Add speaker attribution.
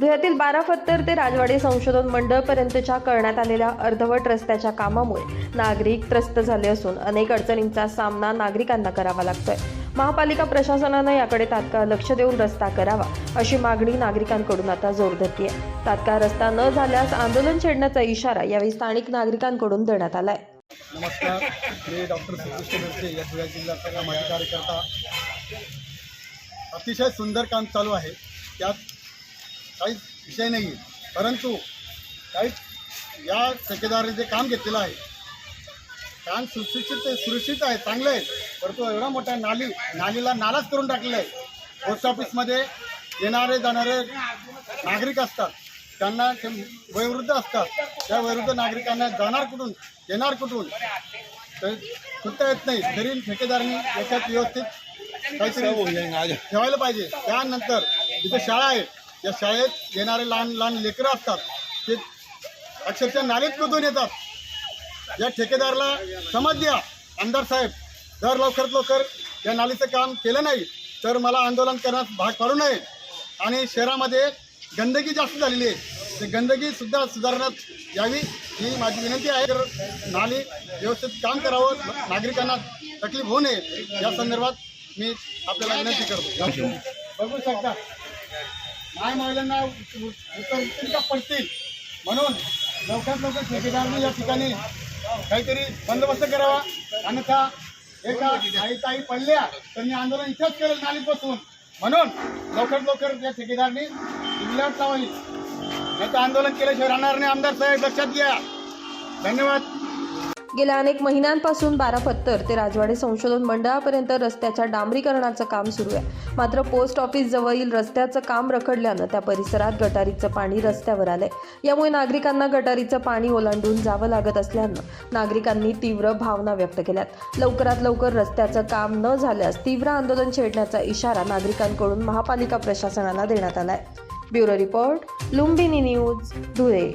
Speaker 1: धुळ्यातील बारा फत्तर ते राजवाडे संशोधन मंडळपर्यंतच्या करण्यात आलेल्या अर्धवट रस्त्याच्या कामामुळे नागरिक त्रस्त झाले असून अनेक अडचणींचा सामना नागरिकांना करावा लागतोय. महापालिका प्रशासनानं याकडे तात्काळ लक्ष देऊन रस्ता करावा अशी मागणी नागरिकांकडून आता जोर धरतीये. तात्काळ रस्ता न झाल्यास आंदोलन छेडण्याचा इशारा यावेळी स्थानिक नागरिकांकडून देण्यात आलाय.
Speaker 2: नमस्कार. मी डॉक्टर या धुळे जिल्ह्याचा कार्यकर्ता. अतिशय सुंदर काम चालू आहे. त्यात काहीच विषय नाही आहे परंतु काही या ठेकेदाराने जे काम घेतलेलं आहे काम सुशिक्षित सुरक्षित आहे चांगलं आहे परंतु एवढा मोठा नाली नालीला नालाच करून टाकलेला आहे. पोस्ट ऑफिसमध्ये येणारे जाणारे नागरिक असतात त्यांना ते वयोवृद्ध असतात. त्या वयोवृद्ध नागरिकांना जाणार कुठून येणार कुठून? तर सुद्धा येत नाही. तरी ठेकेदारांनी याच्यात व्यवस्थित काहीतरी ठेवायला पाहिजे. त्यानंतर जिथे शाळा आहे. या शाळेत येणारे लहान लहान लेकरं असतात ते अक्षरशः नालीत कुठून येतात. या ठेकेदाराला समज द्या आमदार साहेब. जर लवकरात लवकर या नालीचं काम केलं नाही तर मला आंदोलन करण्यास भाग पाडू नये. आणि शहरामध्ये गंदगी जास्त झालेली आहे. ते गंदगीसुद्धा सुधारण्यात यावी ही माझी विनंती आहे. तर नाली व्यवस्थित काम करावं नागरिकांना तकलीफ होऊ नये. या संदर्भात मी आपल्याला विनंती करतो. बघू शकता. नाही महिलांना उत्तर पडतील. म्हणून लवकरात लवकर ठेकेदारांनी या ठिकाणी काहीतरी बंदोबस्त करावा. अन्यथा एका आई ताई पडल्या तर मी आंदोलन इथंच केलं नालीत बसून म्हणून लवकरात लवकर या ठेकेदारांनी जिल्ह्यात लावावी नाही तर आंदोलन केल्याशिवाय राहणार नाही. आमदार साहेब लक्षात घ्या. धन्यवाद.
Speaker 1: गेल्या अनेक महिन्यांपासून बारा फत्तर ते राजवाडे संशोधन मंडळापर्यंत रस्त्याच्या डांबरीकरणाचं काम सुरू आहे. मात्र पोस्ट ऑफिस जवळील रस्त्याचं काम रखडल्यानं त्या परिसरात गटारीचं पाणी रस्त्यावर आलंय. यामुळे नागरिकांना गटारीचं पाणी ओलांडून जावं लागत असल्यानं नागरिकांनी तीव्र भावना व्यक्त केल्यात. लवकरात लवकर रस्त्याचं काम न झाल्यास तीव्र आंदोलन छेडण्याचा इशारा नागरिकांकडून महापालिका प्रशासनाला देण्यात आलाय. Bureau report Lumbini news Dhule.